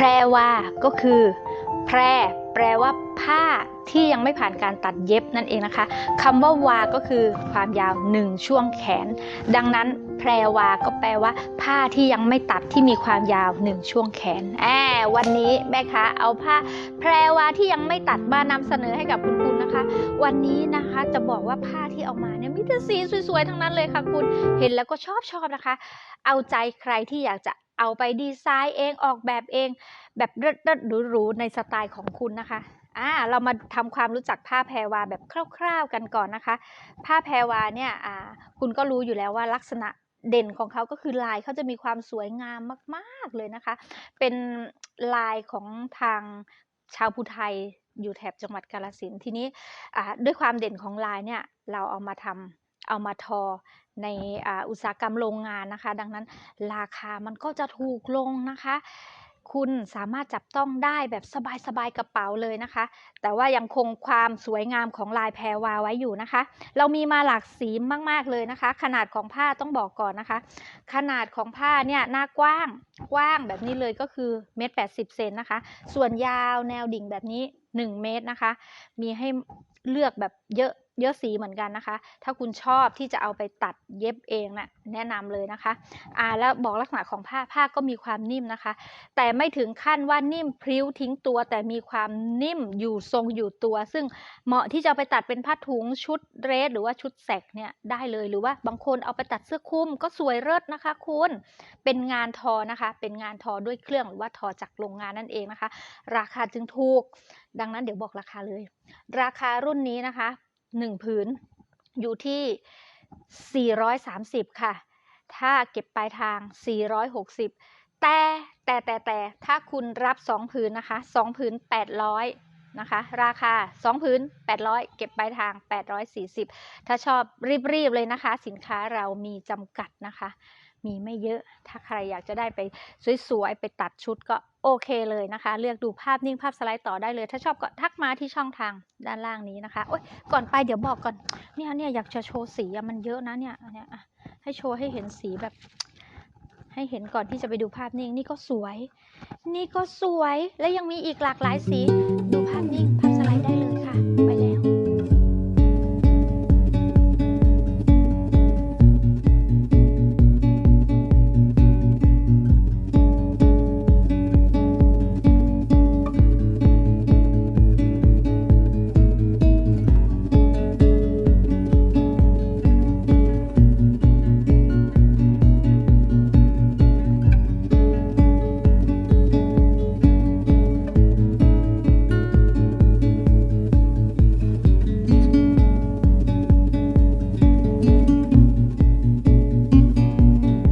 แพรวาก็คือ แพรแปลว่าผ้าที่ยังไม่ผ่านการตัดเย็บนั่นเองนะคะคำว่าวาก็คือความยาวหนึ่งช่วงแขน ดังนั้นแพรวาก็แปลว่า ผ้าที่ยังไม่ตัดที่มีความยาวหนึ่งช่วงแขนแอบวันนี้แม่ค้าเอาผ้า แพรวาที่ยังไม่ตัดมานำเสนอให้กับคุณคุณนะคะ วันนี้นะคะจะบอกว่าผ้าที่เอามาเนี่ยมีแต่สีสวยๆทั้งนั้นเลยค่ะคุณเห็นแล้วก็ชอบชอบนะคะ เอาใจใครที่อยากจะ เอาไปดีไซน์เองออกแบบเอง แบบเลิศๆหรูๆในสไตล์ของคุณนะคะอ่าเรามาทำความรู้จักผ้าแพรวาแบบคร่าว ๆกันก่อนนะคะ ผ้าแพรวาเนี่ยอ่าคุณก็รู้อยู่แล้วว่าลักษณะเด่นของเขาก็คือลายเขาจะมีความสวยงามมากๆเลยนะคะ เป็นลายของทางชาวภูไทยอยู่แถบจังหวัดกาฬสินทีนี้อ่าด้วยความเด่นของลายเนี่ยเราเอามาทำ เอามาทอในอาอุตสาหกรรมโรงงานนะคะ ดังนั้นราคามันก็จะถูกลงนะคะคุณสามารถจับต้องได้แบบสบายๆกระเป๋าเลยนะคะ แต่ว่ายังคงความสวยงามของลายแพรวาไว้อยู่นะคะ เรามีมาหลากสีมากๆเลยนะคะ ขนาดของผ้าต้องบอกก่อนนะคะ ขนาดของผ้าเนี่ยหน้ากว้างกว้างแบบนี้เลยก็คือเมตรแปดสิบเซนนะคะ ส่วนยาวแนวดิ่งแบบนี้ 1 เมตรนะคะ มีให้เลือกแบบเยอะ เยอะสีเหมือนกันนะคะ ถ้าคุณชอบที่จะเอาไปตัดเย็บเองนะ่ะแนะนำเลยนะคะอ่าแล้วบอกลักษณะของผ้าผ้าก็มีความนิ่มนะคะ แต่ไม่ถึงขั้นว่านิ่มพริ้วทิ้งตัว แต่มีความนิ่มอยู่ทรงอยู่ตัว ซึ่งเหมาะที่จะไปตัดเป็นผ้าถุงชุดเดรสหรือว่าชุดแสกเนี่ยได้เลยหรือว่าบางคนเอาไปตัดเสื้อคลุมก็สวยเลิศนะคะคุณเป็นงานทอนะคะ เป็นงานทอด้วยเครื่องหรือว่าทอจากโรงงานนั่นเองนะคะ ราคาจึงถูก ดังนั้นเดี๋ยวบอกราคาเลย ราคารุ่นนี้นะคะ หนึ่งผืน อยู่ที่ 430 ค่ะ ถ้าเก็บปลายทาง 460 แต่แต่แต่แต่ถ้าคุณรับ 2 ผืนนะคะ 2 ผืน 800 นะคะ ราคา 2 ผืน 800 เก็บปลายทาง 840 ถ้าชอบรีบๆเลยนะคะ สินค้าเรามีจำกัดนะคะ มีไม่เยอะ ถ้าใครอยากจะได้ไปสวยๆ ไปตัดชุดก็โอเคเลยนะคะ เลือกดูภาพนิ่งภาพสไลด์ต่อได้เลย ถ้าชอบก็ทักมาที่ช่องทางด้านล่างนี้นะคะ โอ๊ย ก่อนไปเดี๋ยวบอกก่อน เนี่ยเนี่ยอยากจะโชว์สีอะมันเยอะนะเนี่ยเนี่ยให้โชว์ให้เห็นสีแบบ ให้เห็นก่อนที่จะไปดูภาพนิ่ง นี่ก็สวย นี่ก็สวย และยังมีอีกหลากหลายสี ดู